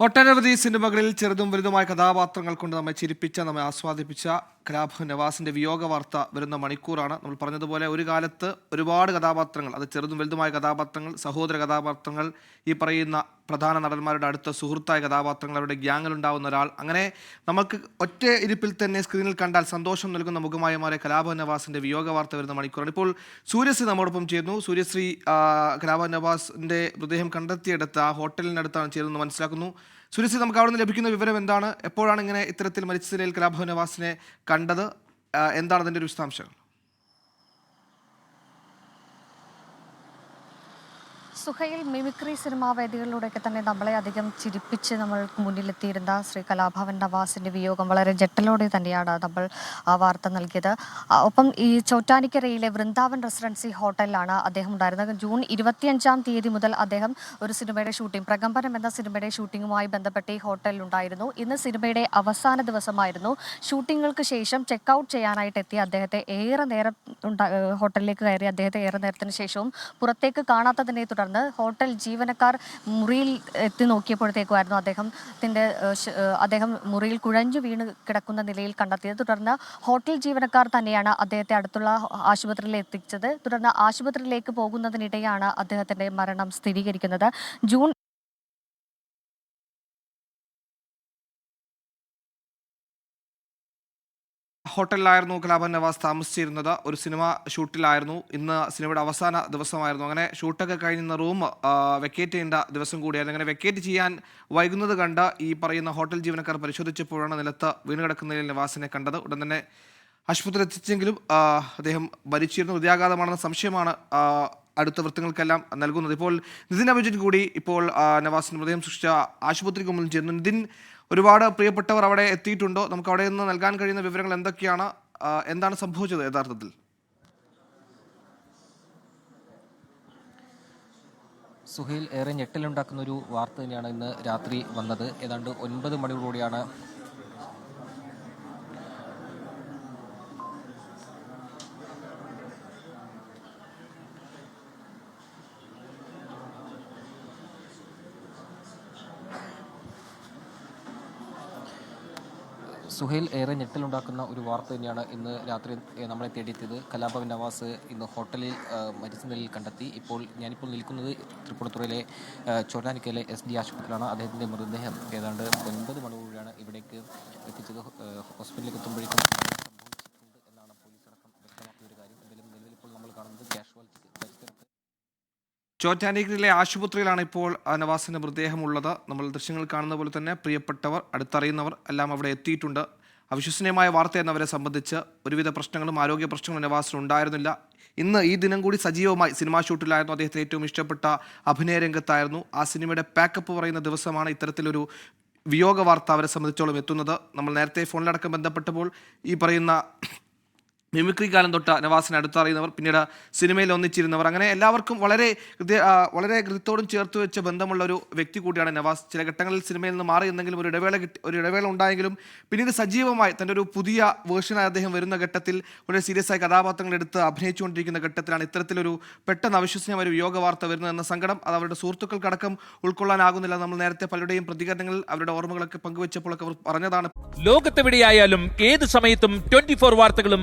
ഒട്ടനവധി സിനിമകളിൽ ചെറുതും വലുതുമായ കഥാപാത്രങ്ങൾ കൊണ്ട് നമ്മെ ചിരിപ്പിച്ച നമ്മെ ആസ്വാദിപ്പിച്ച കലാഭവൻ നവാസിന്റെ വിയോഗ വാർത്ത വരുന്ന മണിക്കൂറാണ്. നമ്മൾ പറഞ്ഞതുപോലെ ഒരു കാലത്ത് ഒരുപാട് കഥാപാത്രങ്ങൾ അത് ചെറുതും വലുതുമായ കഥാപാത്രങ്ങൾ സഹോദര കഥാപാത്രങ്ങൾ ഈ പറയുന്ന പ്രധാന നടന്മാരുടെ അടുത്ത സുഹൃത്തായ കഥാപാത്രങ്ങൾ അവരുടെ ഗ്യാങ്ങിൽ ഉണ്ടാവുന്ന ഒരാൾ. അങ്ങനെ നമുക്ക് ഒറ്റ ഇരിപ്പിൽ തന്നെ സ്ക്രീനിൽ കണ്ടാൽ സന്തോഷം നൽകുന്ന മുഖമായ മാറിയ കലാഭവൻ നവാസിന്റെ വിയോഗ വാർത്ത വരുന്ന മണിക്കൂറാണ്. ഇപ്പോൾ സൂര്യശ്രീ നമ്മോടൊപ്പം ചേരുന്നു. സൂര്യശ്രീ കലാഭ കലാഭവൻ നവാസിന്റെ മൃതദേഹം കണ്ടെത്തിയെടുത്ത ആ ഹോട്ടലിനടുത്താണ് ചേരുന്നത് മനസ്സിലാക്കുന്നു. സുരേഷ് നമുക്ക് അവിടെ നിന്ന് ലഭിക്കുന്ന വിവരം എന്താണ്? എപ്പോഴാണ് ഇങ്ങനെ ഇത്തരത്തിൽ മരിച്ച നിലയിൽ കലാഭവനവാസിനെ കണ്ടത്? എന്താണ് അതിന്റെ ഒരു വിശദാംശങ്ങൾ സുഹൈൽ മിമിക്രി സിനിമാ വേദികളിലൂടെയൊക്കെ തന്നെ നമ്മളെ അധികം ചിരിപ്പിച്ച് നമ്മൾക്ക് മുന്നിലെത്തിയിരുന്ന ശ്രീ കലാഭവൻ നവാസിന്റെ വിയോഗം വളരെ ജട്ടലോടെ തന്നെയാണ് നമ്മൾ ആ വാർത്ത നൽകിയത്. ഒപ്പം ഈ ചോറ്റാനിക്കരയിലെ വൃന്ദാവൻ റെസിഡൻസി ഹോട്ടലിലാണ് അദ്ദേഹം ഉണ്ടായിരുന്നത്. ജൂൺ ഇരുപത്തിയഞ്ചാം തീയതി മുതൽ അദ്ദേഹം ഒരു സിനിമയുടെ ഷൂട്ടിംഗ് പ്രകമ്പനം എന്ന സിനിമയുടെ ഷൂട്ടിങ്ങുമായി ബന്ധപ്പെട്ട് ഈ ഹോട്ടലിൽ ഉണ്ടായിരുന്നു ഇന്ന് സിനിമയുടെ അവസാന ദിവസമായിരുന്നു. ഷൂട്ടിങ്ങുകൾക്ക് ശേഷം ചെക്ക് ഔട്ട് ചെയ്യാനായിട്ട് എത്തിയ അദ്ദേഹത്തെ ഏറെ നേരം ഹോട്ടലിലേക്ക് കയറി അദ്ദേഹത്തെ ഏറെ നേരത്തിന് ശേഷവും പുറത്തേക്ക് കാണാത്തതിനെ തുടർന്ന് ഹോട്ടൽ ജീവനക്കാർ മുറിയിൽ എത്തി നോക്കിയപ്പോഴത്തേക്കുമായിരുന്നു അദ്ദേഹത്തിന്റെ ഏഹ് അദ്ദേഹം മുറിയിൽ കുഴഞ്ഞു വീണ് കിടക്കുന്ന നിലയിൽ കണ്ടെത്തിയത്. തുടർന്ന് ഹോട്ടൽ ജീവനക്കാർ തന്നെയാണ് അദ്ദേഹത്തെ അടുത്തുള്ള ആശുപത്രിയിൽ എത്തിച്ചത്. തുടർന്ന് ആശുപത്രിയിലേക്ക് പോകുന്നതിനിടെയാണ് അദ്ദേഹത്തിന്റെ മരണം സ്ഥിരീകരിക്കുന്നത്. ജൂൺ ഹോട്ടലിലായിരുന്നു കലാഭവൻ നവാസ് താമസിച്ചിരുന്നത്. ഒരു സിനിമ ഷൂട്ടിലായിരുന്നു. ഇന്ന് സിനിമയുടെ അവസാന ദിവസമായിരുന്നു. അങ്ങനെ ഷൂട്ടൊക്കെ കഴിഞ്ഞ റൂം വെക്കേറ്റ് ചെയ്യേണ്ട ദിവസം കൂടിയായിരുന്നു. അങ്ങനെ വെക്കേറ്റ് ചെയ്യാൻ വൈകുന്നത് കണ്ട് ഈ പറയുന്ന ഹോട്ടൽ ജീവനക്കാർ പരിശോധിച്ചപ്പോഴാണ് നിലത്ത് വീണ് കിടക്കുന്ന നിലയിൽ നവാസിനെ കണ്ടത്. ഉടൻ തന്നെ ആശുപത്രിയിൽ എത്തിച്ചെങ്കിലും അദ്ദേഹം മരിച്ചിരുന്നു. ഹൃദയാഘാതമാണെന്ന സംശയമാണ് അടുത്ത വൃത്തങ്ങൾക്കെല്ലാം നൽകുന്നത്. ഇപ്പോൾ നിതിൻ അഭിജിൻ കൂടി ഇപ്പോൾ നവാസിന് മൃതദേഹം സൃഷ്ടിച്ച ആശുപത്രിക്ക് മുന്നിൽ ചേർന്നു നിതിൻ ഒരുപാട് പ്രിയപ്പെട്ടവർ അവിടെ എത്തിയിട്ടുണ്ടോ? നമുക്ക് അവിടെ നിന്ന് നൽകാൻ കഴിയുന്ന വിവരങ്ങൾ എന്തൊക്കെയാണ്? എന്താണ് സംഭവിച്ചത് യഥാർത്ഥത്തിൽ? സുഹേൽ ഏറെ ഞെട്ടലുണ്ടാക്കുന്ന ഒരു വാർത്ത തന്നെയാണ് ഇന്ന് രാത്രി വന്നത്. ഏതാണ്ട് ഒൻപത് മണിയോടുകൂടിയാണ് സുഹൈൽ ഏറെ ഞെട്ടലുണ്ടാക്കുന്ന ഒരു വാർത്ത തന്നെയാണ് ഇന്ന് രാത്രി നമ്മളെ തേടിയെത്തിയത്. കലാഭവൻ നവാസ് ഇന്ന് ഹോട്ടലിൽ മരിച്ച നിലയിൽ കണ്ടെത്തി. ഇപ്പോൾ ഞാനിപ്പോൾ നിൽക്കുന്നത് തൃപ്പൂണിത്തുറയിലെ ചോരാനിക്കയിലെ എസ് ഡി ആശുപത്രിയിലാണ്. അദ്ദേഹത്തിന്റെ മൃതദേഹം ഏതാണ്ട് ഒൻപത് മണിയോടെയാണ് ഇവിടേക്ക് എത്തിച്ചത്. ഹോസ്പിറ്റലിലേക്ക് എത്തുമ്പോഴേക്കും ചോറ്റാനിക്കലിലെ ആശുപത്രിയിലാണ് ഇപ്പോൾ നവാസിന്റെ മൃതദേഹമുള്ളത്. നമ്മൾ ദൃശ്യങ്ങൾ കാണുന്ന പോലെ തന്നെ പ്രിയപ്പെട്ടവർ അടുത്തറിയുന്നവർ എല്ലാം അവിടെ എത്തിയിട്ടുണ്ട്. അവിശ്വസനീയമായ വാർത്ത എന്നവരെ സംബന്ധിച്ച്. ഒരുവിധ പ്രശ്നങ്ങളും ആരോഗ്യ പ്രശ്നങ്ങളും നവാസിന് ഉണ്ടായിരുന്നില്ല. ഇന്ന് ഈ ദിനം കൂടി സജീവമായി സിനിമാ ഷൂട്ടിലായിരുന്നു അദ്ദേഹത്തിന് ഏറ്റവും ഇഷ്ടപ്പെട്ട അഭിനയ രംഗത്തായിരുന്നു. ആ സിനിമയുടെ പാക്കപ്പ് പറയുന്ന ദിവസമാണ് ഇത്തരത്തിലൊരു വിയോഗ വാർത്ത അവരെ സംബന്ധിച്ചോളം എത്തുന്നത്. നമ്മൾ നേരത്തെ ഫോണിലടക്കം ബന്ധപ്പെട്ടപ്പോൾ ഈ പറയുന്ന മിമിക്രി കാലം തൊട്ട് നവാസിനെ അടുത്തറിയുന്നവർ പിന്നീട് സിനിമയിൽ ഒന്നിച്ചിരുന്നവർ. അങ്ങനെ എല്ലാവർക്കും വളരെ വളരെ ഹൃദയത്തോടും ചേർത്ത് വെച്ച ബന്ധമുള്ള ഒരു വ്യക്തി കൂടിയാണ് നവാസ്. ചില ഘട്ടങ്ങളിൽ സിനിമയിൽ നിന്ന് മാറി എന്നെങ്കിലും ഒരു ഇടവേള കിട്ടി ഒരു ഇടവേള ഉണ്ടായെങ്കിലും പിന്നീട് സജീവമായി തന്റെ ഒരു പുതിയ വേർഷനായി അദ്ദേഹം വരുന്ന ഘട്ടത്തിൽ വളരെ സീരിയസ് ആയി കഥാപാത്രങ്ങൾ എടുത്ത് അഭിനയിച്ചുകൊണ്ടിരിക്കുന്ന ഘട്ടത്തിലാണ് ഇത്തരത്തിലൊരു പെട്ടെന്ന് അവിശ്വസനീയമായ ഒരു യോഗ വാർത്ത വരുന്നതെന്ന സങ്കടം അത് അവരുടെ സുഹൃത്തുക്കൾക്കടക്കം ഉൾക്കൊള്ളാനാകുന്നില്ല നമ്മൾ നേരത്തെ പലരുടെയും പ്രതികരണങ്ങൾ അവരുടെ ഓർമ്മകളൊക്കെ പങ്കുവച്ചപ്പോഴൊക്കെ അവർ പറഞ്ഞതാണ്. ലോകത്തെവിടെയായാലും ഏത് സമയത്തും ട്വന്റി ഫോർ വാർത്തകളും